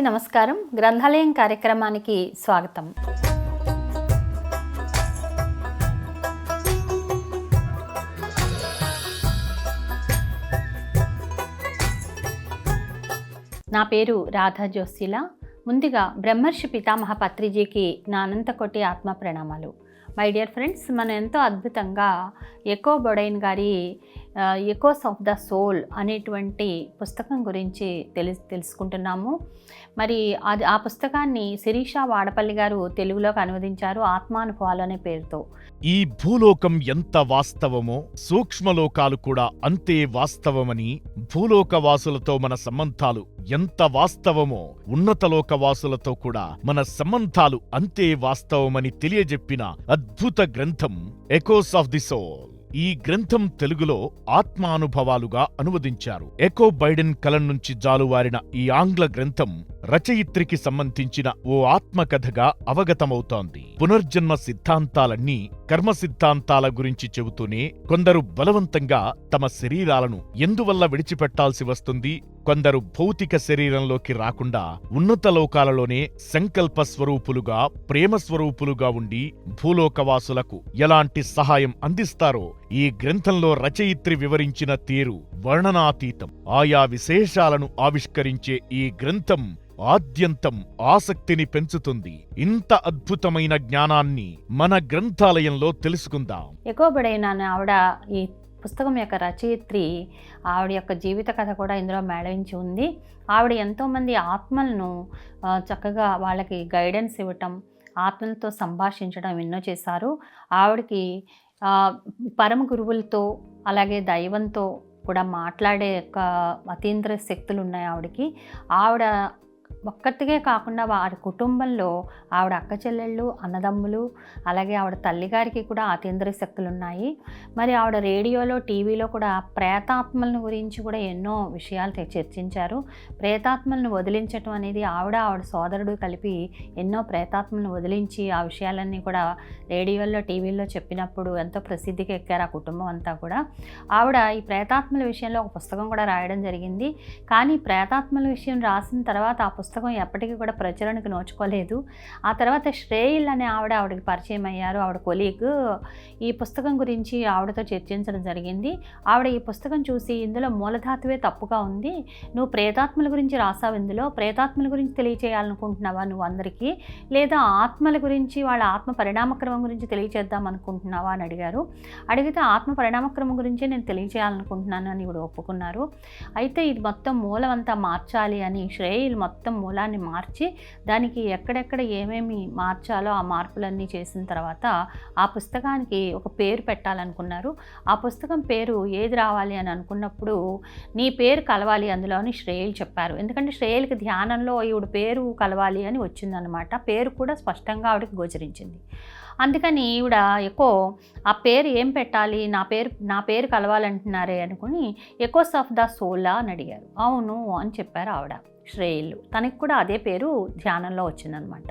అందరికీ నమస్కారం. గ్రంథాలయం కార్యక్రమానికి స్వాగతం. నా పేరు రాధా జోసిల ముందుగా బ్రహ్మర్షి పితామహ పత్రిజీకి నా అనంతకోటి ఆత్మ ప్రణామాలు. మై డియర్ ఫ్రెండ్స్ మనం ఎంతో అద్భుతంగా ఎకో బొడైన్ గారి ఎకోస్ ఆఫ్ ద సోల్ అనేటువంటి పుస్తకం గురించి తెలి తెలుసుకుంటున్నాము. మరి అది ఆ పుస్తకాన్ని శిరీష వాడపల్లి గారు తెలుగులోకి అనువదించారు ఆత్మానుభవాలు అనే పేరుతో. ఈ భూలోకం ఎంత వాస్తవమో సూక్ష్మలోకాలు కూడా అంతే వాస్తవమని భూలోకవాసులతో మన సంబంధాలు ఎంత వాస్తవమో ఉన్నతలోకవాసులతో కూడా మన సంబంధాలు అంతే వాస్తవమని తెలియజెప్పిన అద్భుత గ్రంథం ఎకోస్ ఆఫ్ ది సోల్ ఈ గ్రంథం తెలుగులో ఆత్మానుభవాలుగా అనువదించారు. ఎకో బైడెన్ కలం నుంచి జాలువారిన ఈ ఆంగ్ల గ్రంథం రచయిత్రికి సంబంధించిన ఓ ఆత్మకథగా అవగతమవుతోంది. పునర్జన్మ సిద్ధాంతాలన్నీ కర్మ సిద్ధాంతాల గురించి చెబుతూనే కొందరు బలవంతంగా తమ శరీరాలను ఎందువల్ల విడిచిపెట్టాల్సి వస్తుంది? కొందరు భౌతిక శరీరంలోకి రాకుండా ఉన్నత లోకాలలోనే సంకల్ప స్వరూపులుగా ప్రేమ స్వరూపులుగా ఉండి భూలోకవాసులకు ఎలాంటి సహాయం అందిస్తారో ఈ గ్రంథంలో రచయిత్రి వివరించిన తీరు వర్ణనాతీతం. ఆయా విశేషాలను ఆవిష్కరించే ఈ గ్రంథం ఆద్యంతం ఆసక్తిని పెంచుతుంది. ఇంత అద్భుతమైన జ్ఞానాన్ని మన గ్రంథాలయంలో తెలుసుకుందాం. ఎక్కువ ఆవిడ ఈ పుస్తకం యొక్క రచయిత్రి ఆవిడ యొక్క జీవిత కథ కూడా ఇందులో మేళవించి ఉంది. ఆవిడ ఎంతోమంది ఆత్మలను చక్కగా వాళ్ళకి గైడెన్స్ ఇవ్వటం ఆత్మలతో సంభాషించడం ఎన్నో చేశారు. ఆవిడకి పరమ గురువులతో అలాగే దైవంతో కూడా మాట్లాడే యొక్క అతీంద్ర శక్తులు ఉన్నాయి ఆవిడకి. ఆవిడ ఒక్కటిగే కాకుండా వారి కుటుంబంలో ఆవిడ అక్క చెల్లెళ్ళు అన్నదమ్ములు అలాగే ఆవిడ తల్లిగారికి కూడా అతీంద్రియ శక్తులు ఉన్నాయి మరి ఆవిడ రేడియోలో టీవీలో కూడా ప్రేతాత్మలను గురించి కూడా ఎన్నో విషయాలు చర్చించారు. ప్రేతాత్మలను వదిలించటం అనేది ఆవిడ ఆవిడ సోదరుడు కలిపి ఎన్నో ప్రేతాత్మలను వదిలించి ఆ విషయాలన్నీ కూడా రేడియోలో టీవీల్లో చెప్పినప్పుడు ఎంతో ప్రసిద్ధికి ఎక్కారు ఆ కుటుంబం అంతా కూడా. ఆవిడ ఈ ప్రేతాత్మల విషయంలో ఒక పుస్తకం కూడా రాయడం జరిగింది. కానీ ప్రేతాత్మల విషయం రాసిన తర్వాత ఆ పుస్తకం పుస్తకం ఎప్పటికీ కూడా ప్రచురణకు నోచుకోలేదు. ఆ తర్వాత శ్రేయిల్ అనే ఆవిడ ఆవిడకి పరిచయం అయ్యారు. ఆవిడ కొలీగ్. ఈ పుస్తకం గురించి ఆవిడతో చర్చించడం జరిగింది. ఆవిడ ఈ పుస్తకం చూసి ఇందులో మూలధాతువే తప్పుగా ఉంది. నువ్వు ప్రేతాత్మల గురించి రాసావు ఇందులో. ప్రేతాత్మల గురించి తెలియచేయాలనుకుంటున్నావా నువ్వు అందరికీ? లేదా ఆత్మల గురించి వాళ్ళ ఆత్మ పరిణామక్రమం గురించి తెలియచేద్దాం అనుకుంటున్నావా అని అడిగారు. అడిగితే ఆత్మ పరిణామక్రమం గురించి నేను తెలియచేయాలనుకుంటున్నాను అని కూడా ఒప్పుకున్నారు. అయితే ఇది మొత్తం మూలమంతా మార్చాలి అని శ్రేయులు మొత్తం మూలాన్ని మార్చి దానికి ఎక్కడెక్కడ ఏమేమి మార్చాలో ఆ మార్పులన్నీ చేసిన తర్వాత ఆ పుస్తకానికి ఒక పేరు పెట్టాలనుకున్నారు. ఆ పుస్తకం పేరు ఏది రావాలి అని అనుకున్నప్పుడు నీ పేరు కలవాలి అందులోని శ్రేయులు చెప్పారు. ఎందుకంటే శ్రేయులకి ధ్యానంలో ఈవిడ పేరు కలవాలి అని వచ్చిందనమాట పేరు కూడా స్పష్టంగా ఆవిడకి గోచరించింది. అందుకని ఈవిడ ఎక్కువ ఆ పేరు ఏం పెట్టాలి? నా పేరు నా పేరు కలవాలంటున్నారే అనుకుని ఎకోస్ ఆఫ్ ద సోలా అని అడిగారు. అవును అని చెప్పారు ఆవిడ. శ్రేయులు తనకి కూడా అదే పేరు ధ్యానంలో వచ్చిందనమాట.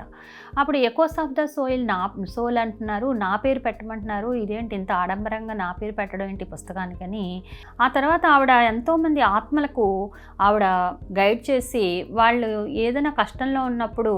అప్పుడు ఎకోస్ ఆఫ్ ద సోయిల్ నా సోల్ అంటున్నారు నా పేరు పెట్టమంటున్నారు ఇదేంటి ఇంత ఆడంబరంగా నా పేరు పెట్టడం ఏంటి పుస్తకానికని. ఆ తర్వాత ఆవిడ ఎంతోమంది ఆత్మలకు ఆవిడ గైడ్ చేసి వాళ్ళు ఏదైనా కష్టంలో ఉన్నప్పుడు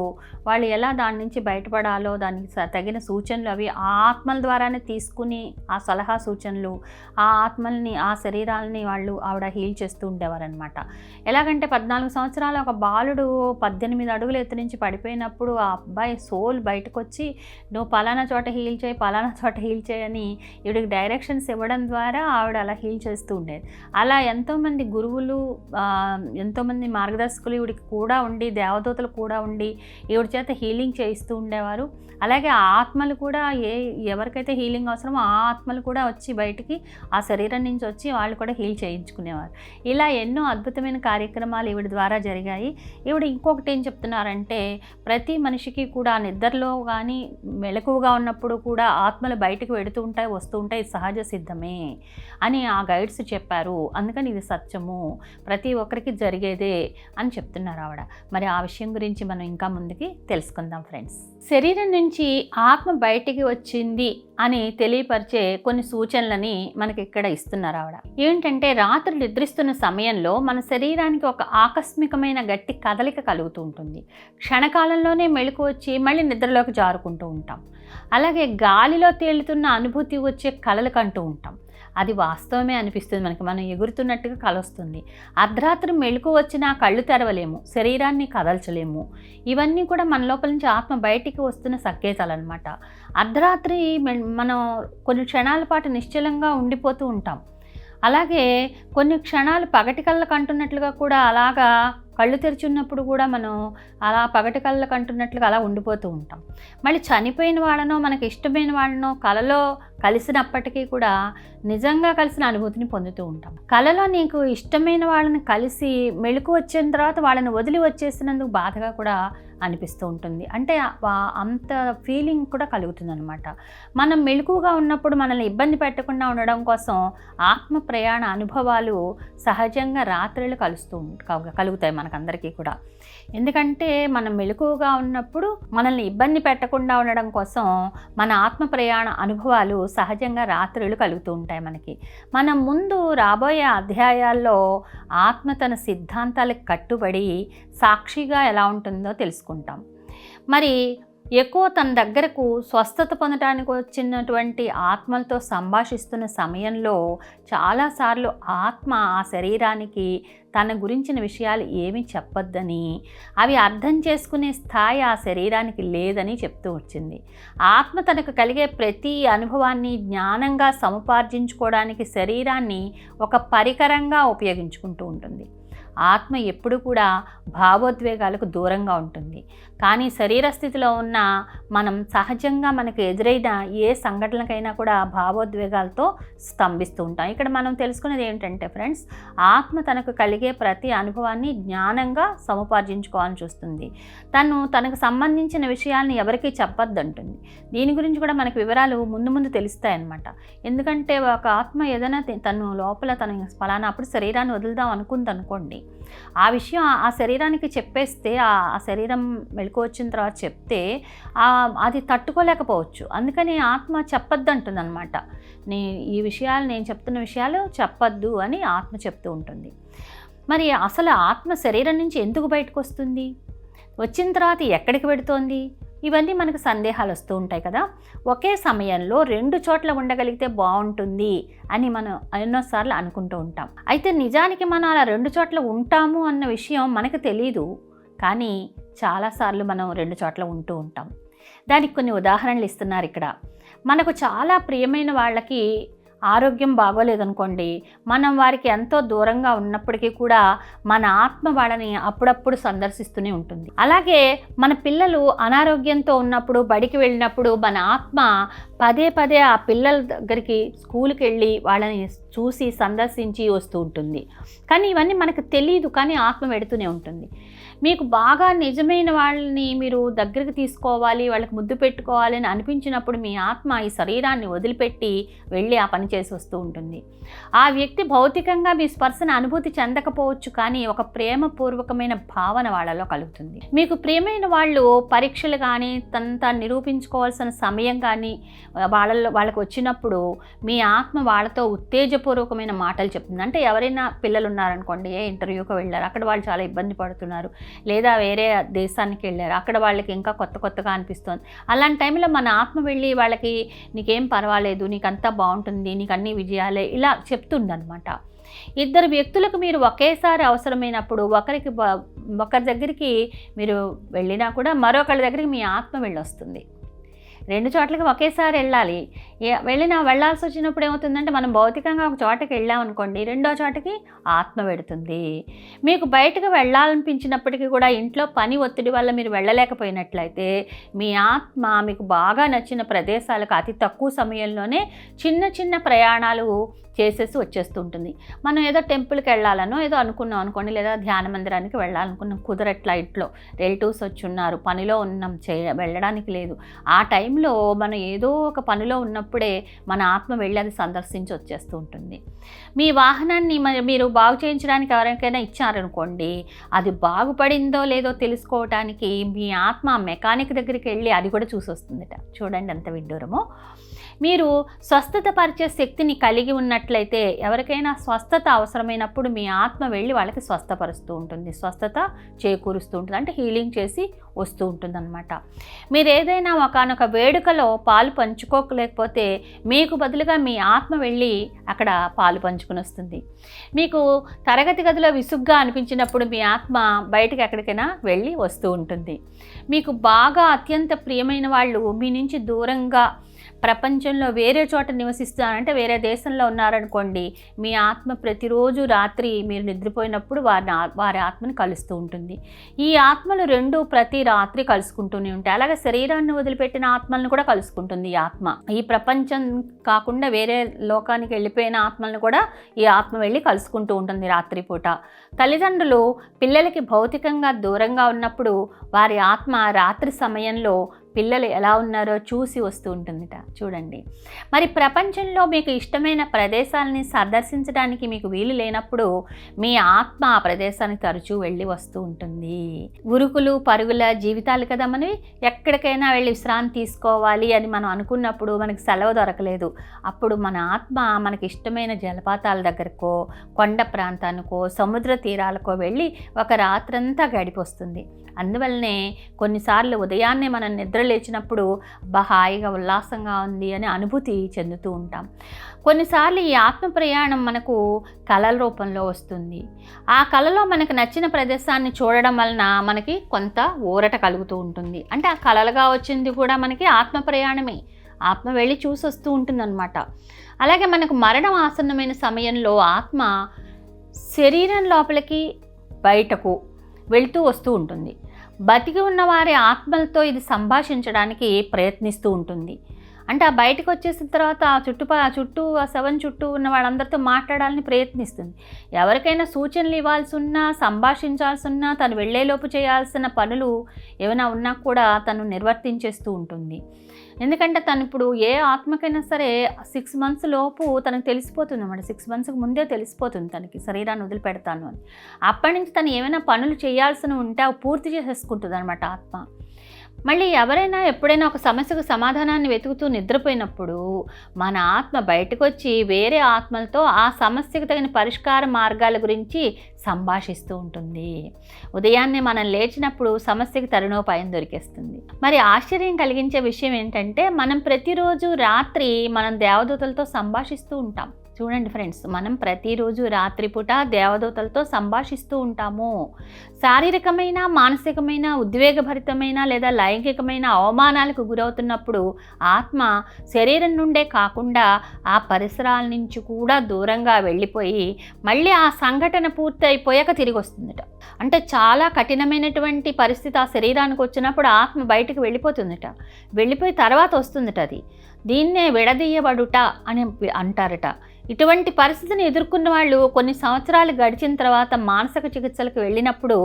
వాళ్ళు ఎలా దాని నుంచి బయటపడాలో దానికి తగిన సూచనలు అవి ఆ ఆత్మల ద్వారానే తీసుకుని ఆ సలహా సూచనలు ఆ ఆత్మల్ని ఆ శరీరాలని వాళ్ళు ఆవిడ హీల్ చేస్తూ ఉండేవారనమాట. ఎలాగంటే పద్నాలుగు సంవత్సరాల ఒక బాలుడు పద్దెనిమిది అడుగులు ఎత్తు నుంచి పడిపోయినప్పుడు ఆ అబ్బాయి సోల్ బయటకు వచ్చి నువ్వు పలానా చోట హీల్ చేయి పలానా చోట హీల్ చేయని ఈవిడికి డైరెక్షన్స్ ఇవ్వడం ద్వారా ఆవిడ అలా హీల్ చేస్తూ ఉండేది. అలా ఎంతోమంది గురువులు ఎంతోమంది మార్గదర్శకులు ఈవిడికి కూడా ఉండి దేవదూతలు కూడా ఉండి ఈవిడ చేత హీలింగ్ చేయిస్తూ ఉండేవారు. అలాగే ఆ ఆత్మలు కూడా ఏ ఎవరికైతే హీలింగ్ అవసరమో ఆ ఆత్మలు కూడా వచ్చి బయటికి ఆ శరీరం నుంచి వచ్చి వాళ్ళు కూడా హీల్ చేయించుకునేవారు. ఇలా ఎన్నో అద్భుతమైన కార్యక్రమాలు ఈవిడ ద్వారా జరిగాయి. ఈవిడ ఇంకొకటి ఏం చెప్తున్నారంటే ప్రతి మనిషికి కూడా నిద్రలో కానీ మెలకువగా ఉన్నప్పుడు కూడా ఆత్మలు బయటకు వెడుతూ ఉంటాయి వస్తూ ఉంటాయి సహజ సిద్ధమే అని ఆ గైడ్స్ చెప్పారు. అందుకని ఇది సత్యము. ప్రతి ఒక్కరికి జరిగేదే అని చెప్తున్నారు ఆవిడ. మరి ఆ విషయం గురించి మనం ఇంకా ముందుకి తెలుసుకుందాం ఫ్రెండ్స్. శరీరం నుంచి ఆత్మ బయటికి వచ్చింది అని తెలియపరిచే కొన్ని సూచనలని మనకి ఇక్కడ ఇస్తున్నారు ఆవిడ. ఏంటంటే రాత్రి నిద్రిస్తున్న సమయంలో మన శరీరానికి ఒక ఆకస్మికమైన గట్టి కదలిక కలుగుతూ ఉంటుంది. క్షణకాలంలోనే మెళుకు వచ్చి మళ్ళీ నిద్రలోకి జారుకుంటూ ఉంటాం. అలాగే గాలిలో తేలుతున్న అనుభూతి వచ్చే కలలు కంటూ ఉంటాం. అది వాస్తవమే అనిపిస్తుంది మనకి. మనం ఎగురుతున్నట్టుగా కలువస్తుంది అర్ధరాత్రి మెళుకు వచ్చినా కళ్ళు తెరవలేము. శరీరాన్ని కదల్చలేము. ఇవన్నీ కూడా మన లోపల నుంచి ఆత్మ బయటికి వస్తున్న సంకేతాలు అనమాట అర్ధరాత్రి మె- మనం కొన్ని క్షణాల పాటు నిశ్చలంగా ఉండిపోతూ ఉంటాం. అలాగే కొన్ని క్షణాలు పగటి కళ్ళ కంటున్నట్లుగా కూడా అలాగా కళ్ళు తెరిచి ఉన్నప్పుడు కూడా మనం అలా పగటి కళ్ళ కంటున్నట్లుగా అలా ఉండిపోతూ ఉంటాం. మళ్ళీ చనిపోయిన వాళ్ళనో మనకి ఇష్టమైన వాళ్ళనో కలలో కలిసినప్పటికీ కూడా నిజంగా కలిసిన అనుభూతిని పొందుతూ ఉంటాం. కలలో నీకు ఇష్టమైన వాళ్ళని కలిసి మెళుకు వచ్చిన తర్వాత వాళ్ళని వదిలి వచ్చేసినందుకు బాధగా కూడా అనిపిస్తూ ఉంటుంది. అంటే అంత ఫీలింగ్ కూడా కలుగుతుంది అనమాట మనం మెలకుగా ఉన్నప్పుడు మనల్ని ఇబ్బంది పెట్టకుండా ఉండడం కోసం ఆత్మ ప్రయాణ అనుభవాలు సహజంగా రాత్రులు కలుస్తూ కలుగు- కలుగుతాయి మనకందరికీ కూడా. ఎందుకంటే మనం మెలకువగా ఉన్నప్పుడు మనల్ని ఇబ్బంది పెట్టకుండా ఉండడం కోసం మన ఆత్మ ప్రయాణ అనుభవాలు సహజంగా రాత్రులు కలుగుతూ ఉంటాయి మనకి. మనం ముందు రాబోయే అధ్యాయాల్లో ఆత్మ తన సిద్ధాంతాలకు కట్టుబడి సాక్షిగా ఎలా ఉంటుందో తెలుసుకుంటాం. మరి ఎక్కువ తన దగ్గరకు స్వస్థత పొందడానికి వచ్చినటువంటి ఆత్మలతో సంభాషిస్తున్న సమయంలో చాలాసార్లు ఆత్మ ఆ శరీరానికి తన గురించిన విషయాలు ఏమీ చెప్పొద్దని అవి అర్థం చేసుకునే స్థాయి ఆ శరీరానికి లేదని చెప్తూ వచ్చింది. ఆత్మ తనకు కలిగే ప్రతి అనుభవాన్ని జ్ఞానంగా సముపార్జించుకోవడానికి శరీరాన్ని ఒక పరికరంగా ఉపయోగించుకుంటూ ఉంటుంది. ఆత్మ ఎప్పుడు కూడా భావోద్వేగాలకు దూరంగా ఉంటుంది. కానీ శరీర స్థితిలో ఉన్న మనం సహజంగా మనకు ఎదురైన ఏ సంఘటనకైనా కూడా భావోద్వేగాలతో స్తంభిస్తూ ఉంటాం. ఇక్కడ మనం తెలుసుకునేది ఏంటంటే ఫ్రెండ్స్ ఆత్మ తనకు కలిగే ప్రతి అనుభవాన్ని జ్ఞానంగా సముపార్జించుకోవాలని చూస్తుంది. తను తనకు సంబంధించిన విషయాల్ని ఎవరికీ చెప్పొద్దంటుంది. దీని గురించి కూడా మనకు వివరాలు ముందు ముందు తెలుస్తాయన్నమాట. ఎందుకంటే ఒక ఆత్మ ఏదైనా తను లోపల తన ఫలానా అప్పుడు శరీరాన్ని వదులుదాం అనుకుంది అనుకోండి ఆ విషయం ఆ- శరీరానికి చెప్పేస్తే ఆ శరీరం మెలకు వచ్చిన తర్వాత చెప్తే అది తట్టుకోలేకపోవచ్చు. అందుకని ఆత్మ చెప్పొద్దు అంటుందన్నమాట నీ ఈ విషయాలు నేను చెప్తున్న విషయాలు చెప్పొద్దు అని ఆత్మ చెప్తూ ఉంటుంది. మరి అసలు ఆత్మ శరీరం నుంచి ఎందుకు బయటకు వస్తుంది వచ్చిన తర్వాత ఎక్కడికి పెడుతోంది ఇవన్నీ మనకు సందేహాలు వస్తూ ఉంటాయి కదా. ఒకే సమయంలో రెండు చోట్ల ఉండగలిగితే బాగుంటుంది అని మనం ఎన్నోసార్లు అనుకుంటూ ఉంటాం. అయితే నిజానికి మనం అలా రెండు చోట్ల ఉంటాము అన్న విషయం మనకు తెలియదు కానీ చాలాసార్లు మనం రెండు చోట్ల ఉంటూ ఉంటాం. దానికి కొన్ని ఉదాహరణలు ఇస్తున్నారు ఇక్కడ. మనకు చాలా ప్రియమైన వాళ్ళకి ఆరోగ్యం బాగోలేదనుకోండి మనం వారికి ఎంతో దూరంగా ఉన్నప్పటికీ కూడా మన ఆత్మ వాళ్ళని అప్పుడప్పుడు సందర్శిస్తూనే ఉంటుంది. అలాగే మన పిల్లలు అనారోగ్యంతో ఉన్నప్పుడు బడికి వెళ్ళినప్పుడు మన ఆత్మ పదే పదే ఆ పిల్లల దగ్గరికి స్కూల్కి వెళ్ళి వాళ్ళని చూసి సందర్శించి వస్తూ ఉంటుంది. కానీ ఇవన్నీ మనకు తెలియదు కానీ ఆత్మ పెడుతూనే ఉంటుంది. మీకు బాగా నిజమైన వాళ్ళని మీరు దగ్గరికి తీసుకోవాలి వాళ్ళకి ముద్దు పెట్టుకోవాలి అని అనిపించినప్పుడు మీ ఆత్మ ఈ శరీరాన్ని వదిలిపెట్టి వెళ్ళి ఆ పని చేసి వస్తూ ఉంటుంది. ఆ వ్యక్తి భౌతికంగా మీ స్పర్శను అనుభూతి చెందకపోవచ్చు కానీ ఒక ప్రేమపూర్వకమైన భావన వాళ్ళలో కలుగుతుంది. మీకు ప్రియమైన వాళ్ళు పరీక్షలు కానీ తన నిరూపించుకోవాల్సిన సమయం కానీ వాళ్ళలో వాళ్ళకి వచ్చినప్పుడు మీ ఆత్మ వాళ్ళతో ఉత్తేజపూర్వకమైన మాటలు చెప్తుంది. అంటే ఎవరైనా పిల్లలు ఉన్నారనుకోండి ఏ ఇంటర్వ్యూకి వెళ్ళారు అక్కడ వాళ్ళు చాలా ఇబ్బంది పడుతున్నారు. లేదా వేరే దేశానికి వెళ్ళారు. అక్కడ వాళ్ళకి ఇంకా కొత్త కొత్తగా అనిపిస్తుంది. అలాంటి టైంలో మన ఆత్మ వెళ్ళి వాళ్ళకి నీకేం పర్వాలేదు నీకంతా బాగుంటుంది నీకు అన్ని విజయాలే ఇలా చెప్తుందనమాట ఇద్దరు వ్యక్తులకు మీరు ఒకేసారి అవసరమైనప్పుడు ఒకరికి ఒకరి దగ్గరికి మీరు వెళ్ళినా కూడా మరొకరి దగ్గరికి మీ ఆత్మ వెళ్ళొస్తుంది. రెండు చోట్లకి ఒకేసారి వెళ్ళాలి. వెళ్ళినా వెళ్ళాల్సి వచ్చినప్పుడు ఏమవుతుందంటే మనం భౌతికంగా ఒక చోటకి వెళ్ళామనుకోండి రెండో చోటకి ఆత్మ పెడుతుంది మీకు బయటకు వెళ్ళాలనిపించినప్పటికీ కూడా ఇంట్లో పని ఒత్తిడి వల్ల మీరు వెళ్ళలేకపోయినట్లయితే మీ ఆత్మ మీకు బాగా నచ్చిన ప్రదేశాలకు అతి తక్కువ సమయంలోనే చిన్న చిన్న ప్రయాణాలు చేసేసి వచ్చేస్తుంటుంది మనం ఏదో టెంపుల్కి వెళ్ళాలనో ఏదో అనుకున్నాం అనుకోండి లేదా ధ్యాన మందిరానికి వెళ్ళాలనుకున్నాం కుదరట్లా ఇంట్లో రిలేటివ్స్ వచ్చి ఉన్నారు పనిలో ఉన్నాం చే వెళ్ళడానికి లేదు. ఆ టైంలో మనం ఏదో ఒక పనిలో ఉన్నప్పుడు మన ఆత్మ వెళ్ళి అది సందర్శించి వచ్చేస్తూ ఉంటుంది. మీ వాహనాన్ని మీరు బాగు చేయించడానికి ఎవరికైనా ఇచ్చారనుకోండి అది బాగుపడిందో లేదో తెలుసుకోవటానికి మీ ఆత్మ మెకానిక్ దగ్గరికి వెళ్ళి అది కూడా చూసి వస్తుందట చూడండి ఎంత విడ్డూరమో. మీరు స్వస్థత పరిచే శక్తిని కలిగి ఉన్నట్లయితే ఎవరికైనా స్వస్థత అవసరమైనప్పుడు మీ ఆత్మ వెళ్ళి వాళ్ళకి స్వస్థపరుస్తూ ఉంటుంది. స్వస్థత చేకూరుస్తూ ఉంటుంది. అంటే హీలింగ్ చేసి వస్తూ ఉంటుందన్నమాట. మీరు ఏదైనా ఒకనొక వేడుకలో పాలు పంచుకోలేకపోతే మీకు బదులుగా మీ ఆత్మ వెళ్ళి అక్కడ పాలు పంచుకుని వస్తుంది. మీకు తరగతి గదిలో విసుగ్గా అనిపించినప్పుడు మీ ఆత్మ బయటకు ఎక్కడికైనా వెళ్ళి వస్తూ ఉంటుంది. మీకు బాగా అత్యంత ప్రియమైన వాళ్ళు మీ నుంచి దూరంగా ప్రపంచంలో వేరే చోట నివసిస్తున్నారంటే వేరే దేశంలో ఉన్నారనుకోండి మీ ఆత్మ ప్రతిరోజు రాత్రి మీరు నిద్రపోయినప్పుడు వారిని వారి ఆత్మని కలుస్తూ ఉంటుంది. ఈ ఆత్మలు రెండు ప్రతి రాత్రి కలుసుకుంటూనే ఉంటాయి. అలాగే శరీరాన్ని వదిలిపెట్టిన ఆత్మలను కూడా కలుసుకుంటుంది ఈ ఆత్మ. ఈ ప్రపంచం కాకుండా వేరే లోకానికి వెళ్ళిపోయిన ఆత్మలను కూడా ఈ ఆత్మ వెళ్ళి కలుసుకుంటూ ఉంటుంది రాత్రిపూట. తల్లిదండ్రులు పిల్లలకి భౌతికంగా దూరంగా ఉన్నప్పుడు వారి ఆత్మ రాత్రి సమయంలో పిల్లలు ఎలా ఉన్నారో చూసి వస్తూ ఉంటుందిట. చూడండి. మరి ప్రపంచంలో మీకు ఇష్టమైన ప్రదేశాలని సందర్శించడానికి మీకు వీలు లేనప్పుడు మీ ఆత్మ ఆ ప్రదేశానికి తరచూ వెళ్ళి వస్తూ ఉంటుంది. ఉరుకులు పరుగుల జీవితాలు కదా మనవి. ఎక్కడికైనా వెళ్ళి విశ్రాంతి తీసుకోవాలి అని మనం అనుకున్నప్పుడు మనకి సెలవు దొరకలేదు. అప్పుడు మన ఆత్మ మనకి ఇష్టమైన జలపాతాల దగ్గరకో కొండ ప్రాంతానికో సముద్ర తీరాలకో వెళ్ళి ఒక రాత్రంతా గడిపొస్తుంది. అందువల్లనే కొన్నిసార్లు ఉదయాన్నే మనం నిద్ర లేచినప్పుడు హాయిగా ఉల్లాసంగా ఉంది అని అనుభూతి చెందుతూ ఉంటాం. కొన్నిసార్లు ఈ ఆత్మ ప్రయాణం మనకు కళల రూపంలో వస్తుంది. ఆ కళలో మనకు నచ్చిన ప్రదేశాన్ని చూడడం వలన మనకి కొంత ఊరట కలుగుతూ ఉంటుంది. అంటే ఆ కళలుగా వచ్చింది కూడా మనకి ఆత్మ ప్రయాణమే ఆత్మ వెళ్ళి చూసి వస్తూ ఉంటుందన్నమాట. అలాగే మనకు మరణం ఆసన్నమైన సమయంలో ఆత్మ శరీరం లోపలికి బయటకు వెళ్తూ వస్తూ ఉంటుంది. బతికి ఉన్న వారి ఆత్మలతో ఇది సంభాషించడానికి ప్రయత్నిస్తూ ఉంటుంది. అంటే ఆ బయటకు వచ్చేసిన తర్వాత ఆ చుట్టుప ఆ చుట్టూ ఆ సెవెన్ చుట్టూ ఉన్న వాళ్ళందరితో మాట్లాడాలని ప్రయత్నిస్తుంది. ఎవరికైనా సూచనలు ఇవ్వాల్సి ఉన్నా సంభాషించాల్సి ఉన్నా తను వెళ్ళేలోపు చేయాల్సిన పనులు ఏమైనా ఉన్నా కూడా తను నిర్వర్తించేస్తూ ఉంటుంది. ఎందుకంటే తను ఇప్పుడు ఏ ఆత్మకైనా సరే సిక్స్ మంత్స్ లోపు తనకు తెలిసిపోతుంది అన్నమాట. సిక్స్ మంత్స్కి ముందే తెలిసిపోతుంది తనకి శరీరాన్ని వదిలిపెడతాను అని. అప్పటి నుంచి తను ఏమైనా పనులు చేయాల్సిన ఉంటే అవి పూర్తి చేసేసుకుంటుంది అనమాట ఆత్మ. మళ్ళీ ఎవరైనా ఎప్పుడైనా ఒక సమస్యకు సమాధానాన్ని వెతుకుతూ నిద్రపోయినప్పుడు మన ఆత్మ బయటకు వచ్చి వేరే ఆత్మలతో ఆ సమస్యకు తగిన పరిష్కార మార్గాల గురించి సంభాషిస్తూ ఉంటుంది. ఉదయాన్నే మనం లేచినప్పుడు సమస్యకి తరుణోపాయం దొరికేస్తుంది. మరి ఆశ్చర్యం కలిగించే విషయం ఏంటంటే మనం ప్రతిరోజు రాత్రి మనం దేవదూతలతో సంభాషిస్తూ ఉంటాం. చూడండి ఫ్రెండ్స్ మనం ప్రతిరోజు రాత్రిపూట దేవదూతలతో సంభాషిస్తూ ఉంటాము. శారీరకమైన మానసికమైన ఉద్వేగభరితమైన లేదా లైంగికమైన అవమానాలకు గురవుతున్నప్పుడు ఆత్మ శరీరం నుండే కాకుండా ఆ పరిసరాల నుంచి కూడా దూరంగా వెళ్ళిపోయి మళ్ళీ ఆ సంఘటన పూర్తి అయిపోయాక తిరిగి వస్తుందట. అంటే చాలా కఠినమైనటువంటి పరిస్థితి ఆ శరీరానికి వచ్చినప్పుడు ఆత్మ బయటకు వెళ్ళిపోతుందట. వెళ్ళిపోయి తర్వాత వస్తుందట అది. దీన్నే విడదీయబడుట అని అంటారట. ఇటువంటి పరిస్థితిని ఎదుర్కొన్న వాళ్ళు కొన్ని సంవత్సరాలు గడిచిన తర్వాత మానసిక చికిత్సలకు వెళ్ళినప్పుడు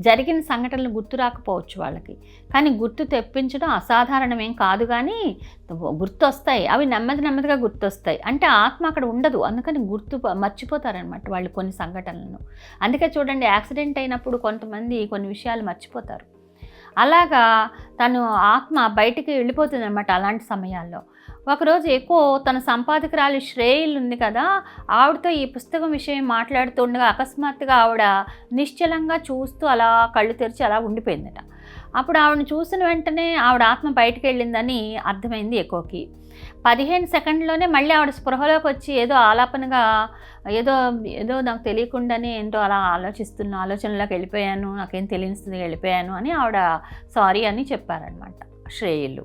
జరిగిన సంఘటనలు గుర్తు రాకపోవచ్చు వాళ్ళకి. కానీ గుర్తు తెప్పించడం అసాధారణమేం కాదు కానీ గుర్తొస్తాయి. అవి నెమ్మది నెమ్మదిగా గుర్తొస్తాయి. అంటే ఆత్మ అక్కడ ఉండదు. అందుకని గుర్తు మర్చిపోతారనమాట వాళ్ళు కొన్ని సంఘటనలను. అందుకే చూడండి యాక్సిడెంట్ అయినప్పుడు కొంతమంది కొన్ని విషయాలు మర్చిపోతారు. అలాగా తను ఆత్మ బయటికి వెళ్ళిపోతుంది అనమాట అలాంటి సమయాల్లో. ఒకరోజు ఎక్కువ తన సంపాదకురాలు శ్రేయులు ఉంది కదా ఆవిడతో ఈ పుస్తకం విషయం మాట్లాడుతుండగా అకస్మాత్తుగా ఆవిడ నిశ్చలంగా చూస్తూ అలా కళ్ళు తెరిచి అలా ఉండిపోయిందట. అప్పుడు ఆవిడని చూసిన వెంటనే ఆవిడ ఆత్మ బయటకు వెళ్ళిందని అర్థమైంది ఎక్కువకి పదిహేను సెకండ్లోనే మళ్ళీ ఆవిడ స్పృహలోకి వచ్చి ఏదో ఆలాపనగా ఏదో ఏదో నాకు తెలియకుండానే ఏంటో అలా ఆలోచిస్తున్న ఆలోచనలోకి వెళ్ళిపోయాను నాకేం తెలియనిస్తుంది వెళ్ళిపోయాను అని ఆవిడ సారీ అని చెప్పారనమాట శ్రేయులు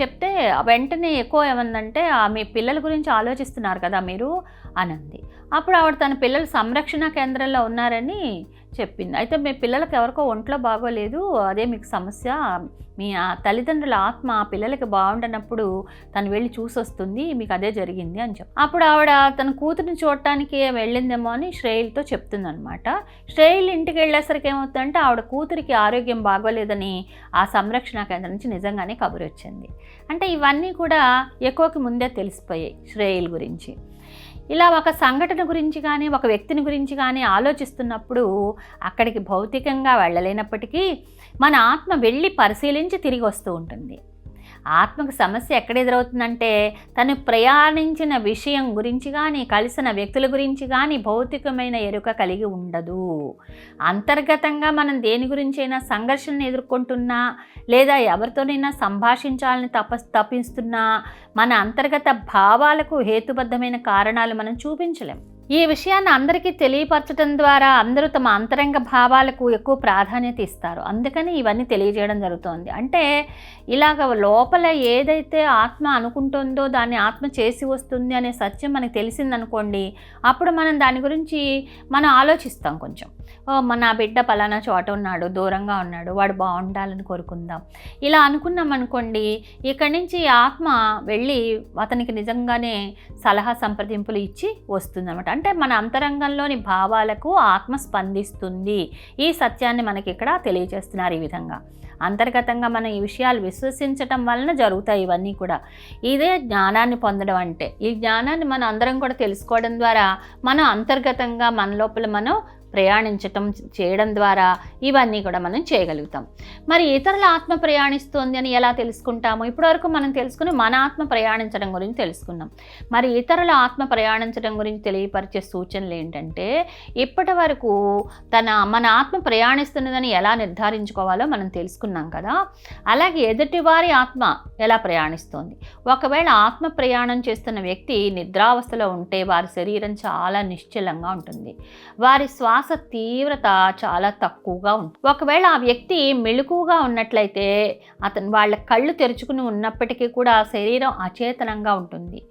చెప్తే వెంటనే ఎక్కువ ఏమందంటే మీ పిల్లల గురించి ఆలోచిస్తున్నారు కదా మీరు? అనంది అప్పుడు ఆవిడ తన పిల్లలు సంరక్షణ కేంద్రంలో ఉన్నారని చెప్పింది. అయితే మీ పిల్లలకి ఎవరికో ఒంట్లో బాగోలేదు అదే మీకు సమస్య. మీ తల్లిదండ్రుల ఆత్మ పిల్లలకి బాగుండనప్పుడు తను వెళ్ళి చూసొస్తుంది మీకు అదే జరిగింది అని చెప్పి. అప్పుడు ఆవిడ తన కూతురిని చూడటానికి వెళ్ళిందేమో అని శ్రేయులతో చెప్తుందనమాట శ్రేయులు ఇంటికి వెళ్ళేసరికి ఏమవుతుందంటే ఆవిడ కూతురికి ఆరోగ్యం బాగోలేదని ఆ సంరక్షణ కేంద్రం నుంచి నిజంగానే కబురు వచ్చింది అంటే ఇవన్నీ కూడా ఎక్కువకి ముందే తెలిసిపోయాయి శ్రేయుల గురించి. ఇలా ఒక సంఘటన గురించి కానీ ఒక వ్యక్తిని గురించి కానీ ఆలోచిస్తున్నప్పుడు అక్కడికి భౌతికంగా వెళ్ళలేనప్పటికీ మన ఆత్మ వెళ్ళి పరిశీలించి తిరిగి వస్తూ ఉంటుంది. ఆత్మకు సమస్య ఎక్కడ ఎదురవుతుందంటే తను ప్రయాణించిన విషయం గురించి కానీ కలిసిన వ్యక్తుల గురించి కానీ భౌతికమైన ఎరుక కలిగి ఉండదు. అంతర్గతంగా మనం దేని గురించైనా సంఘర్షణను ఎదుర్కొంటున్నా లేదా ఎవరితోనైనా సంభాషించాలని తప తప్పిస్తున్నా మన అంతర్గత భావాలకు హేతుబద్ధమైన కారణాలు మనం చూపించలేం. ఈ విషయాన్ని అందరికీ తెలియపరచడం ద్వారా అందరూ తమ అంతరంగ భావాలకు ఎక్కువ ప్రాధాన్యత ఇస్తారు. అందుకని ఇవన్నీ తెలియజేయడం జరుగుతోంది. అంటే ఇలాగ లోపల ఏదైతే ఆత్మ అనుకుంటుందో దాన్ని ఆత్మ చేసి వస్తుంది అనే సత్యం మనకు తెలిసిందనుకోండి అప్పుడు మనం దాని గురించి మనం ఆలోచిస్తాం కొంచెం. ఓ మన బిడ్డ పలానా చోట ఉన్నాడు దూరంగా ఉన్నాడు వాడు బాగుండాలని కోరుకుందాం. ఇలా అనుకున్నాం అనుకోండి ఇక్కడి నుంచి ఆత్మ వెళ్ళి అతనికి నిజంగానే సలహా సంప్రదింపులు ఇచ్చి వస్తుందన్నమాట. అంటే మన అంతరంగంలోని భావాలకు ఆత్మ స్పందిస్తుంది ఈ సత్యాన్ని మనకి ఇక్కడ తెలియజేస్తున్నారు ఈ విధంగా. అంతర్గతంగా మనం ఈ విషయాలు విశ్వసించటం వలన జరుగుతాయి ఇవన్నీ కూడా. ఇదే జ్ఞానాన్ని పొందడం అంటే. ఈ జ్ఞానాన్ని మనం అందరం కూడా తెలుసుకోవడం ద్వారా మనం అంతర్గతంగా మన లోపల మనం ప్రయాణించటం చేయడం ద్వారా ఇవన్నీ కూడా మనం చేయగలుగుతాం. మరి ఇతరుల ఆత్మ ప్రయాణిస్తోంది అని ఎలా తెలుసుకుంటాము? ఇప్పటివరకు మనం తెలుసుకుని మన ఆత్మ ప్రయాణించడం గురించి తెలుసుకున్నాం. మరి ఇతరుల ఆత్మ ప్రయాణించడం గురించి తెలియపరిచే సూచనలు ఏంటంటే ఇప్పటి వరకు తన మన ఆత్మ ప్రయాణిస్తున్నదని ఎలా నిర్ధారించుకోవాలో మనం తెలుసుకున్నాం కదా. అలాగే ఎదుటివారి ఆత్మ ఎలా ప్రయాణిస్తోంది? ఒకవేళ ఆత్మ ప్రయాణం చేస్తున్న వ్యక్తి నిద్రావస్థలో ఉంటే వారి శరీరం చాలా నిశ్చలంగా ఉంటుంది. వారి శ్వాస తీవ్రత చాలా తక్కువగా ఉంటుంది. ఒకవేళ ఆ వ్యక్తి మెలకుగా ఉన్నట్లయితే అతను వాళ్ళ కళ్ళు తెరుచుకుని ఉన్నప్పటికీ కూడా శరీరం అచేతనంగా ఉంటుంది.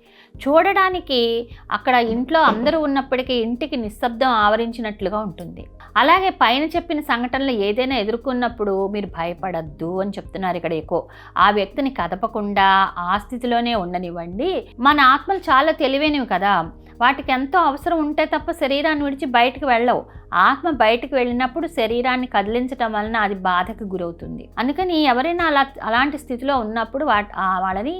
చూడడానికి అక్కడ ఇంట్లో అందరూ ఉన్నప్పటికీ ఇంటికి నిశ్శబ్దం ఆవరించినట్లుగా ఉంటుంది. అలాగే పైన చెప్పిన సంఘటనలు ఏదైనా ఎదుర్కొన్నప్పుడు మీరు భయపడద్దు అని చెప్తున్నారు ఇక్కడ ఎక్కువ. ఆ వ్యక్తిని కదపకుండా ఆ స్థితిలోనే ఉండనివ్వండి. మన ఆత్మలు చాలా తెలివైనవి కదా. వాటికి ఎంతో అవసరం ఉంటే తప్ప శరీరాన్ని విడిచి బయటకు వెళ్ళవు. ఆత్మ బయటకు వెళ్ళినప్పుడు శరీరాన్ని కదిలించటం వలన అది బాధకు గురవుతుంది. అందుకని ఎవరైనా అలా అలాంటి స్థితిలో ఉన్నప్పుడు వా వాళ్ళని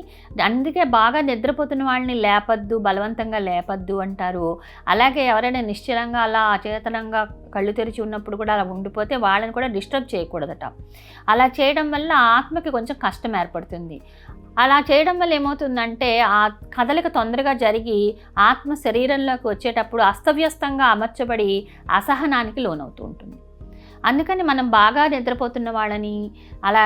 అందుకే బాగా నిద్రపోతున్న వాళ్ళని లేపద్దు బలవంతంగా లేపద్దు అంటారు. అలాగే ఎవరైనా నిశ్చలంగా అలా అచేతనంగా కళ్ళు తెరిచి ఉన్నప్పుడు కూడా అలా ఉండిపోతే వాళ్ళని కూడా డిస్టర్బ్ చేయకూడదట. అలా చేయడం వల్ల ఆత్మకి కొంచెం కష్టం ఏర్పడుతుంది. అలా చేయడం వల్ల ఏమవుతుందంటే ఆ కదలిక తొందరగా జరిగి ఆత్మ శరీరంలోకి వచ్చేటప్పుడు అస్తవ్యస్తంగా అమర్చబడి అసహనానికి లోనవుతూ ఉంటుంది. అందుకని మనం బాగా నిద్రపోతున్న వాళ్ళని అలా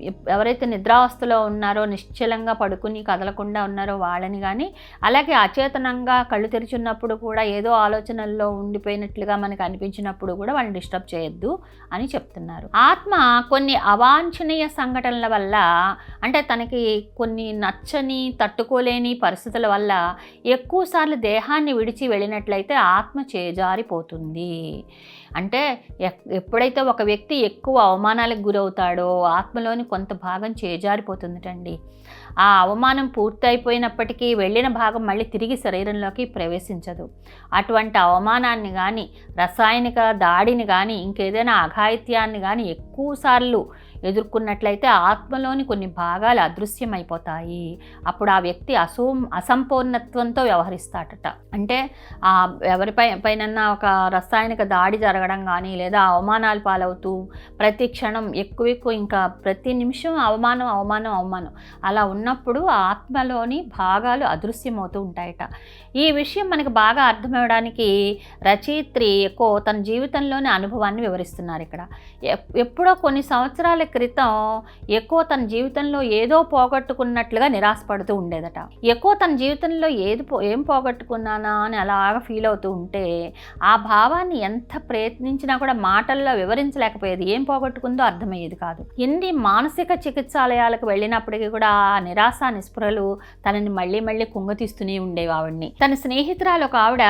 ఎప్- ఎవరైతే నిద్రావస్థలో ఉన్నారో నిశ్చలంగా పడుకుని కదలకుండా ఉన్నారో వాళ్ళని కానీ అలాగే అచేతనంగా కళ్ళు తెరిచున్నప్పుడు కూడా ఏదో ఆలోచనల్లో ఉండిపోయినట్లుగా మనకు అనిపించినప్పుడు కూడా వాళ్ళని డిస్టర్బ్ చేయొద్దు అని చెప్తున్నారు. ఆత్మ కొన్ని అవాంఛనీయ సంఘటనల వల్ల అంటే తనకి కొన్ని నచ్చని తట్టుకోలేని పరిస్థితుల వల్ల ఎక్కువసార్లు దేహాన్ని విడిచి వెళ్ళినట్లయితే ఆత్మ చేజారిపోతుంది. అంటే ఎక్- ఎప్పుడైతే ఒక వ్యక్తి ఎక్కువ అవమానాలకు గురవుతాడో ఆత్మలోని కొంత భాగం చేజారిపోతుందిటండి. ఆ అవమానం పూర్తయిపోయినప్పటికీ వెళ్ళిన భాగం మళ్ళీ తిరిగి శరీరంలోకి ప్రవేశించదు. అటువంటి అవమానాన్ని కానీ రసాయనిక దాడిని కానీ ఇంకేదైనా అఘాయిత్యాన్ని కానీ ఎక్కువసార్లు ఎదుర్కొన్నట్లయితే ఆత్మలోని కొన్ని భాగాలు అదృశ్యమైపోతాయి. అప్పుడు ఆ వ్యక్తి అసో అసంపూర్ణత్వంతో వ్యవహరిస్తాడట. అంటే ఆ ఎవరిపై పైనన్నా ఒక రసాయనిక దాడి జరగడం కానీ లేదా అవమానాలు పాలవుతూ ప్రతి క్షణం ఎక్కువ ఎక్కువ ఇంకా ప్రతి నిమిషం అవమానం అవమానం అవమానం అలా ఉన్నప్పుడు ఆత్మలోని భాగాలు అదృశ్యమవుతూ ఉంటాయట. ఈ విషయం మనకు బాగా అర్థమవడానికి రచయిత్రి ఎక్కువ తన జీవితంలోని అనుభవాన్ని వివరిస్తున్నారు ఇక్కడ. ఎప్- ఎప్పుడో కొన్ని సంవత్సరాల క్రితం ఎక్కువ తన జీవితంలో ఏదో పోగొట్టుకున్నట్లుగా నిరాశపడుతూ ఉండేదట. ఎక్కువ తన జీవితంలో ఏది ఏం పోగొట్టుకున్నానా అని అలాగ ఫీల్ అవుతూ ఉంటే ఆ భావాన్ని ఎంత ప్రయత్నించినా కూడా మాటల్లో వివరించలేకపోయేది. ఏం పోగొట్టుకుందో అర్థమయ్యేది కాదు. ఎన్ని మానసిక చికిత్సాలయాలకు వెళ్ళినప్పటికీ కూడా ఆ నిరాశ నిస్పృహలు తనని మళ్ళీ మళ్ళీ కుంగతీస్తూనే ఉండేవి ఆవిడ్ని. తన స్నేహితురాలు ఒక ఆవిడ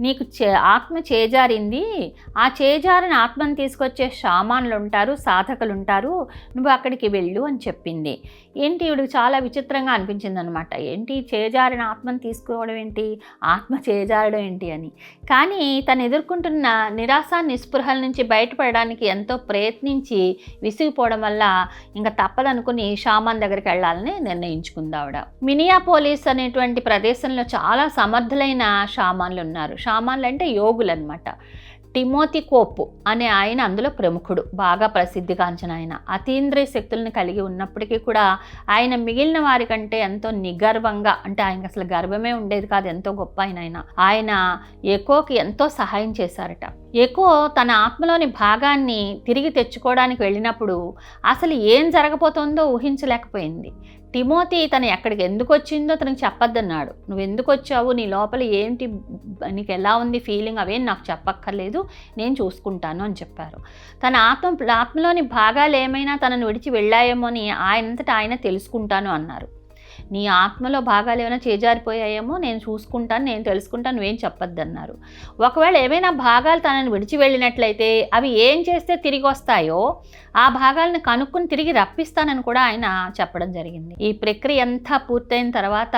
నీకు చే- ఆత్మ చేజారింది. ఆ చేజారిన ఆత్మను తీసుకొచ్చే షామాన్లు ఉంటారు సాధకులు ఉంటారు. నువ్వు అక్కడికి వెళ్ళు అని చెప్పింది. ఏంటి ఈవిడికి చాలా విచిత్రంగా అనిపించింది అనమాట ఏంటి చేజారిన ఆత్మను తీసుకోవడం ఏంటి? ఆత్మ చేజారడం ఏంటి అని. కానీ తను ఎదుర్కొంటున్న నిరాశ నిస్పృహల నుంచి బయటపడడానికి ఎంతో ప్రయత్నించి విసిగిపోవడం వల్ల ఇంకా తప్పదనుకుని షామాన్ దగ్గరికి వెళ్ళాలని నిర్ణయించుకుంది ఆవిడ. మినియాపోలిస్ అనేటువంటి ప్రదేశంలో చాలా సమర్థులైన షామాన్లు ఉన్నారు. షామాన్లు అంటే యోగులు అనమాట టిమోతి కోపు అనే ఆయన అందులో ప్రముఖుడు బాగా ప్రసిద్ధిగాంచిన ఆయన. అతీంద్రియ శక్తులను కలిగి ఉన్నప్పటికీ కూడా ఆయన మిగిలిన వారి కంటే ఎంతో నిగర్వంగా అంటే ఆయనకు అసలు గర్వమే ఉండేది కాదు ఎంతో గొప్ప ఆయన ఆయన. ఆయన ఎకోకి ఎంతో సహాయం చేశారట. ఎకో తన ఆత్మలోని భాగాన్ని తిరిగి తెచ్చుకోవడానికి వెళ్ళినప్పుడు అసలు ఏం జరగబోతోందో ఊహించలేకపోయింది. తిమోతి తను ఎక్కడికి ఎందుకు వచ్చిందో తనకు చెప్పొద్దన్నాడు. నువ్వు ఎందుకు వచ్చావు? నీ లోపల ఏంటి? నీకు ఎలా ఉంది ఫీలింగ్ అవేం నాకు చెప్పక్కర్లేదు. నేను చూసుకుంటాను అని చెప్పారు. తన ఆత్మ ఆత్మలోని భాగాలు ఏమైనా తనను విడిచి వెళ్ళాయేమో అని ఆయనంతటా ఆయన తెలుసుకుంటాను అన్నారు. నీ ఆత్మలో భాగాలు ఏమైనా చేజారిపోయాయేమో నేను చూసుకుంటాను నేను తెలుసుకుంటాను నువ్వేం చెప్పొద్దన్నారు. ఒకవేళ ఏమైనా భాగాలు తనని విడిచి వెళ్ళినట్లయితే అవి ఏం చేస్తే తిరిగి వస్తాయో ఆ భాగాలను కనుక్కుని తిరిగి రప్పిస్తానని కూడా ఆయన చెప్పడం జరిగింది. ఈ ప్రక్రియ అంతా పూర్తయిన తర్వాత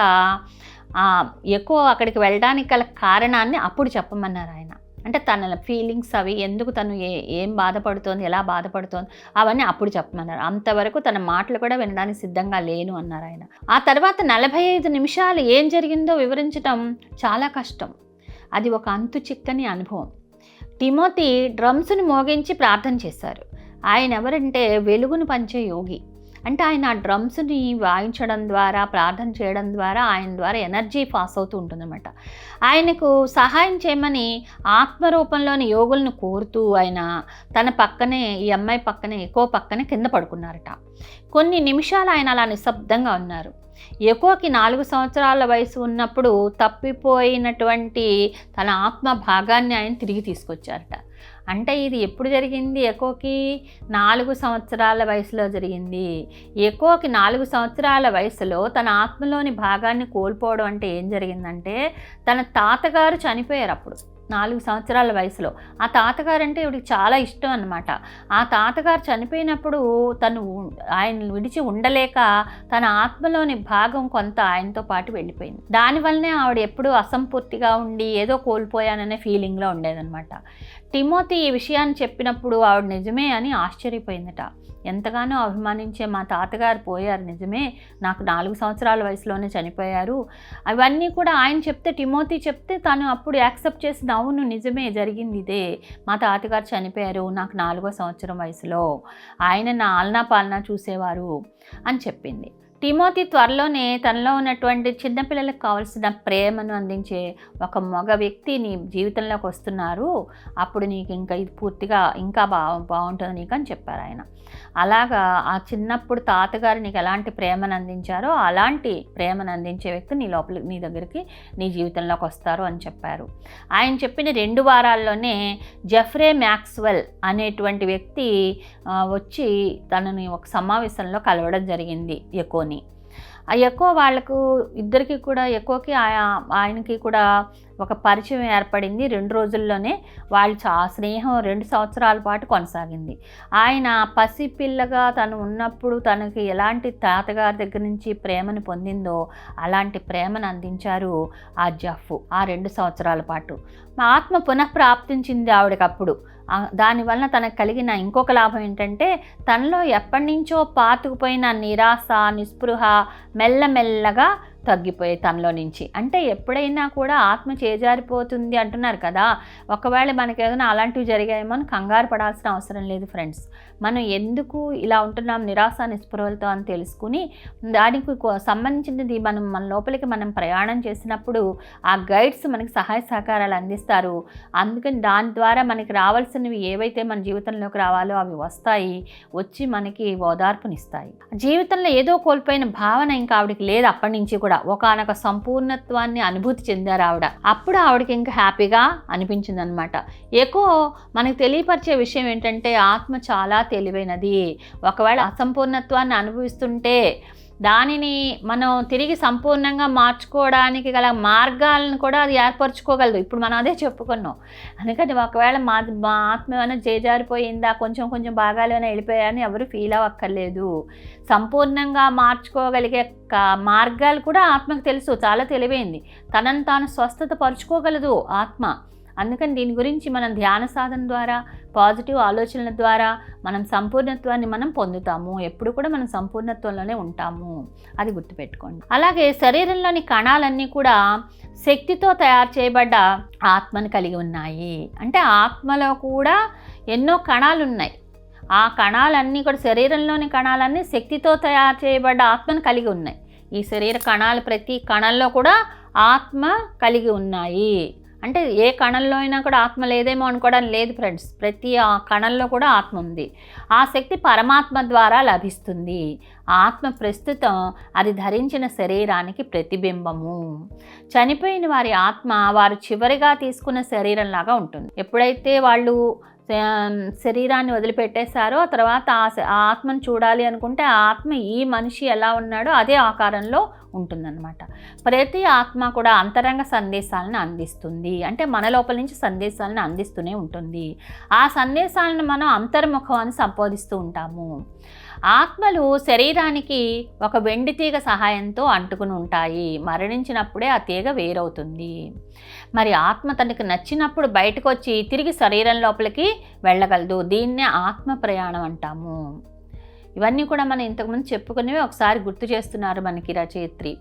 ఎక్కువ అక్కడికి వెళ్ళడానికి గల కారణాన్ని అప్పుడు చెప్పమన్నారు ఆయన. అంటే తన ఫీలింగ్స్ అవి ఎందుకు తను ఏ ఏం బాధపడుతోంది ఎలా బాధపడుతోంది అవన్నీ అప్పుడు చెప్పమన్నారు. అంతవరకు తన మాటలు కూడా వినడానికి సిద్ధంగా లేను అన్నారు ఆయన. ఆ తర్వాత నలభై ఐదు నిమిషాలు ఏం జరిగిందో వివరించడం చాలా కష్టం. అది ఒక అంతు చిక్కని అనుభవం. టిమోతి డ్రమ్స్ను మోగించి ప్రార్థన చేశారు. ఆయన ఎవరంటే వెలుగును పంచే యోగి. అంటే ఆయన ఆ డ్రమ్స్ని వాయించడం ద్వారా ప్రార్థన చేయడం ద్వారా ఆయన ద్వారా ఎనర్జీ పాస్ అవుతూ ఉంటుందన్నమాట. ఆయనకు సహాయం చేయమని ఆత్మరూపంలోని యోగులను కోరుతూ ఆయన తన పక్కనే ఈ అమ్మాయి పక్కనే ఎక్కువ పక్కనే కింద పడుకున్నారట. కొన్ని నిమిషాలు ఆయన అలా నిశ్శబ్దంగా ఉన్నారు. ఎక్కువకి నాలుగు సంవత్సరాల వయసు ఉన్నప్పుడు తప్పిపోయినటువంటి తన ఆత్మ భాగాన్ని ఆయన తిరిగి తీసుకొచ్చారట. అంటే ఇది ఎప్పుడు జరిగింది ఎకోకి? నాలుగు సంవత్సరాల వయసులో జరిగింది. ఎకోకి నాలుగు సంవత్సరాల వయసులో తన ఆత్మలోని భాగాన్ని కోల్పోవడం అంటే ఏం జరిగిందంటే తన తాతగారు చనిపోయారు అప్పుడు. నాలుగు సంవత్సరాల వయసులో. ఆ తాతగారంటే ఇవిడికి చాలా ఇష్టం అనమాట ఆ తాతగారు చనిపోయినప్పుడు తను ఆయన విడిచి ఉండలేక తన ఆత్మలోని భాగం కొంత ఆయనతో పాటు వెళ్ళిపోయింది. దానివల్లనే ఆవిడ ఎప్పుడూ అసంపూర్తిగా ఉండి ఏదో కోల్పోయాననే ఫీలింగ్లో ఉండేదన్నమాట. టిమోతి ఈ విషయాన్ని చెప్పినప్పుడు ఆవిడ నిజమే అని ఆశ్చర్యపోయిందట. ఎంతగానో అభిమానించే మా తాతగారు పోయారు నిజమే. నాకు నాలుగు సంవత్సరాల వయసులోనే చనిపోయారు. అవన్నీ కూడా ఆయన చెప్తే టిమోతి చెప్తే తను అప్పుడు యాక్సెప్ట్ చేసిన అవును నిజమే జరిగింది ఇదే. మా తాతగారు చనిపోయారు నాకు నాలుగో సంవత్సరం వయసులో. ఆయన నా ఆలనా పాలనా చూసేవారు అని చెప్పింది. టిమోతి త్వరలోనే తనలో ఉన్నటువంటి చిన్నపిల్లలకు కావలసిన ప్రేమను అందించే ఒక మగ వ్యక్తి నీ జీవితంలోకి వస్తున్నారు. అప్పుడు నీకు ఇంకా ఇది పూర్తిగా ఇంకా బా బాగుంటుంది నీకు అని చెప్పారు ఆయన. అలాగా ఆ చిన్నప్పుడు తాతగారు నీకు ఎలాంటి ప్రేమను అందించారో అలాంటి ప్రేమను అందించే వ్యక్తి నీ లోపల నీ దగ్గరికి నీ జీవితంలోకి వస్తారు అని చెప్పారు. ఆయన చెప్పిన రెండు వారాల్లోనే జెఫ్రే మ్యాక్స్వెల్ అనేటువంటి వ్యక్తి వచ్చి తనని ఒక సమావేశంలో కలవడం జరిగింది ఎకోని ఎక్కువ వాళ్ళకు ఇద్దరికి కూడా ఎక్కువకి ఆయనకి కూడా ఒక పరిచయం ఏర్పడింది. రెండు రోజుల్లోనే వాళ్ళు చా స్నేహం రెండు సంవత్సరాల పాటు కొనసాగింది. ఆయన పసిపిల్లగా తను ఉన్నప్పుడు తనకి ఎలాంటి తాతగారి దగ్గర నుంచి ప్రేమను పొందిందో అలాంటి ప్రేమను అందించారు ఆ జఫ్ ఆ రెండు సంవత్సరాల పాటు. మా ఆత్మ పునఃప్రాప్తించింది ఆవిడకప్పుడు దానివల్ల తనకు కలిగిన ఇంకొక లాభం ఏంటంటే తనలో ఎప్పటి నుంచో పాతుకుపోయిన నిరాశ నిస్పృహ మెల్లమెల్లగా తగ్గిపోయే తనలో నుంచి. అంటే ఎప్పుడైనా కూడా ఆత్మ చేజారిపోతుంది అంటున్నారు కదా. ఒకవేళ మనకి ఏదైనా అలాంటివి జరిగాయేమో అని కంగారు పడాల్సిన అవసరం లేదు ఫ్రెండ్స్. మనం ఎందుకు ఇలా ఉంటున్నాం నిరాశ నిస్పృహలతో అని తెలుసుకుని దానికి సంబంధించినది మనం మన లోపలికి మనం ప్రయాణం చేసినప్పుడు ఆ గైడ్స్ మనకి సహాయ సహకారాలు అందిస్తారు. అందుకని దాని ద్వారా మనకి రావాల్సినవి ఏవైతే మన జీవితంలోకి రావాలో అవి వస్తాయి వచ్చి మనకి ఓదార్పునిస్తాయి. జీవితంలో ఏదో కోల్పోయిన భావన ఇంకా ఆవిడకి లేదు అప్పటి నుంచి కూడా. ఒకనొక సంపూర్ణత్వాన్ని అనుభూతి చెందారు ఆవిడ. అప్పుడు ఆవిడకి ఇంకా హ్యాపీగా అనిపించింది అనమాట ఎక్కువ మనకు తెలియపరిచే విషయం ఏంటంటే ఆత్మ చాలా తెలివైనది. ఒకవేళ అసంపూర్ణత్వాన్ని అనుభవిస్తుంటే దానిని మనం తిరిగి సంపూర్ణంగా మార్చుకోవడానికి గల మార్గాలను కూడా అది ఏర్పరచుకోగలదు. ఇప్పుడు మనం అదే చెప్పుకున్నాం. అందుకని ఒకవేళ మా మా ఆత్మ ఏమైనా చేజారిపోయిందా కొంచెం కొంచెం భాగాలైనా వెళ్ళిపోయాయని ఎవరు ఫీల్ అవ్వక్కర్లేదు. సంపూర్ణంగా మార్చుకోగలిగే క- మార్గాలు కూడా ఆత్మకు తెలుసు. చాలా తెలివైంది. తనను తాను స్వస్థత పరుచుకోగలదు ఆత్మ. అందుకని దీని గురించి మనం ధ్యాన సాధన ద్వారా పాజిటివ్ ఆలోచనల ద్వారా మనం సంపూర్ణత్వాన్ని మనం పొందుతాము. ఎప్పుడు కూడా మనం సంపూర్ణత్వంలోనే ఉంటాము. అది గుర్తుపెట్టుకోండి. అలాగే శరీరంలోని కణాలన్నీ కూడా శక్తితో తయారు చేయబడ్డ ఆత్మను కలిగి ఉన్నాయి. అంటే ఆత్మలో కూడా ఎన్నో కణాలు ఉన్నాయి ఆ కణాలన్నీ కూడా శరీరంలోని కణాలన్నీ శక్తితో తయారు చేయబడ్డ ఆత్మను కలిగి ఉన్నాయి. ఈ శరీర కణాలు ప్రతి కణంలో కూడా ఆత్మ కలిగి ఉన్నాయి. అంటే ఏ కణంలో అయినా కూడా ఆత్మ లేదేమో అనుకోవడం లేదు ఫ్రెండ్స్. ప్రతి ఆ కణంలో కూడా ఆత్మ ఉంది. ఆ శక్తి పరమాత్మ ద్వారా లభిస్తుంది. ఆత్మ ప్రస్తుతం అది ధరించిన శరీరానికి ప్రతిబింబము. చనిపోయిన వారి ఆత్మ వారు చివరిగా తీసుకున్న శరీరంలాగా ఉంటుంది. ఎప్పుడైతే వాళ్ళు శరీరాన్ని వదిలిపెట్టేశారో తర్వాత ఆ ఆ ఆత్మను చూడాలి అనుకుంటే ఆ ఆత్మ ఈ మనిషి ఎలా ఉన్నాడో అదే ఆకారంలో ఉంటుందన్నమాట. ప్రతి ఆత్మ కూడా అంతరంగ సందేశాలను అందిస్తుంది. అంటే మన లోపల నుంచి సందేశాలను అందిస్తూనే ఉంటుంది. ఆ సందేశాలను మనం అంతర్ముఖం అని సంబోధిస్తూ ఉంటాము. ఆత్మలు శరీరానికి ఒక వెండి తీగ సహాయంతో అంటుకుని ఉంటాయి. మరణించినప్పుడే ఆ తీగ వేరవుతుంది. మరి ఆత్మ తనకు నచ్చినప్పుడు బయటకు వచ్చి తిరిగి శరీరం లోపలికి వెళ్ళగలదు. దీన్నే ఆత్మ ప్రయాణం అంటాము. ఇవన్నీ కూడా మనం ఇంతకుముందు చెప్పుకునేవి ఒకసారి గుర్తు చేస్తున్నారు మనకి రచయిత్రి.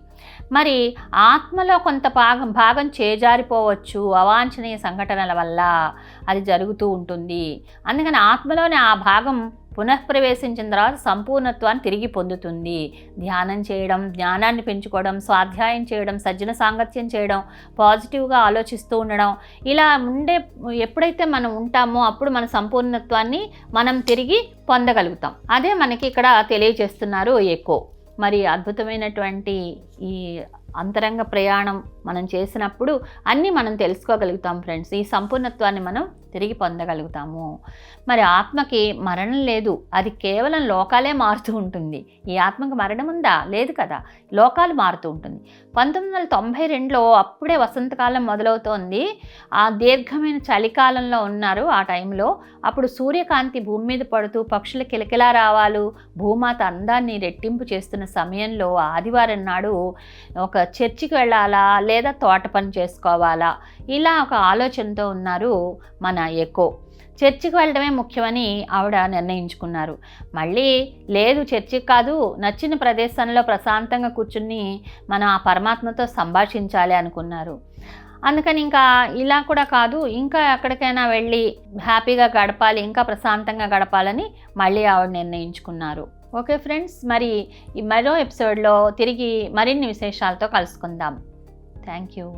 మరి ఆత్మలో కొంత భాగం భాగం చేజారిపోవచ్చు అవాంఛనీయ సంఘటనల వల్ల అది జరుగుతూ ఉంటుంది. అందుకని ఆత్మలోనే ఆ భాగం పునఃప్రవేశించిన తర్వాత సంపూర్ణత్వాన్ని తిరిగి పొందుతుంది. ధ్యానం చేయడం జ్ఞానాన్ని పెంచుకోవడం స్వాధ్యాయం చేయడం సజ్జన సాంగత్యం చేయడం పాజిటివ్గా ఆలోచిస్తూ ఉండడం ఇలా ఉండే ఎప్పుడైతే మనం ఉంటామో అప్పుడు మన సంపూర్ణత్వాన్ని మనం తిరిగి పొందగలుగుతాం. అదే మనకి ఇక్కడ తెలియజేస్తున్నారు ఎక్కువ మరి అద్భుతమైనటువంటి ఈ అంతరంగ ప్రయాణం మనం చేసినప్పుడు అన్నీ మనం తెలుసుకోగలుగుతాం ఫ్రెండ్స్. ఈ సంపూర్ణత్వాన్ని మనం తిరిగి పొందగలుగుతాము. మరి ఆత్మకి మరణం లేదు. అది కేవలం లోకాలే మారుతూ ఉంటుంది. ఈ ఆత్మకి మరణం ఉందా? లేదు కదా. లోకాలు మారుతూ ఉంటుంది. పంతొమ్మిది వందల తొంభై రెండులో అప్పుడే వసంతకాలం మొదలవుతోంది. ఆ దీర్ఘమైన చలికాలంలో ఉన్నారు ఆ టైంలో. అప్పుడు సూర్యకాంతి భూమి మీద పడుతూ పక్షుల కిలకిలా రావాలు భూమాత అందాన్ని రెట్టింపు చేస్తున్న సమయంలో ఆదివారం నాడు ఒక చర్చికి వెళ్ళాలా లేదా తోట పని చేసుకోవాలా? ఇలా ఒక ఆలోచనతో ఉన్నారు మన ఎకో. చర్చికి వెళ్ళడమే ముఖ్యమని ఆవిడ నిర్ణయించుకున్నారు. మళ్ళీ లేదు చర్చికి కాదు నచ్చిన ప్రదేశంలో ప్రశాంతంగా కూర్చుని మనం ఆ పరమాత్మతో సంభాషించాలి అనుకున్నారు. అందుకని ఇంకా ఇలా కూడా కాదు ఇంకా ఎక్కడికైనా వెళ్ళి హ్యాపీగా గడపాలి ఇంకా ప్రశాంతంగా గడపాలని మళ్ళీ ఆవిడ నిర్ణయించుకున్నారు. ఓకే ఫ్రెండ్స్ మరి ఈ మరో ఎపిసోడ్లో తిరిగి మరిన్ని విశేషాలతో కలుసుకుందాం. Thank you.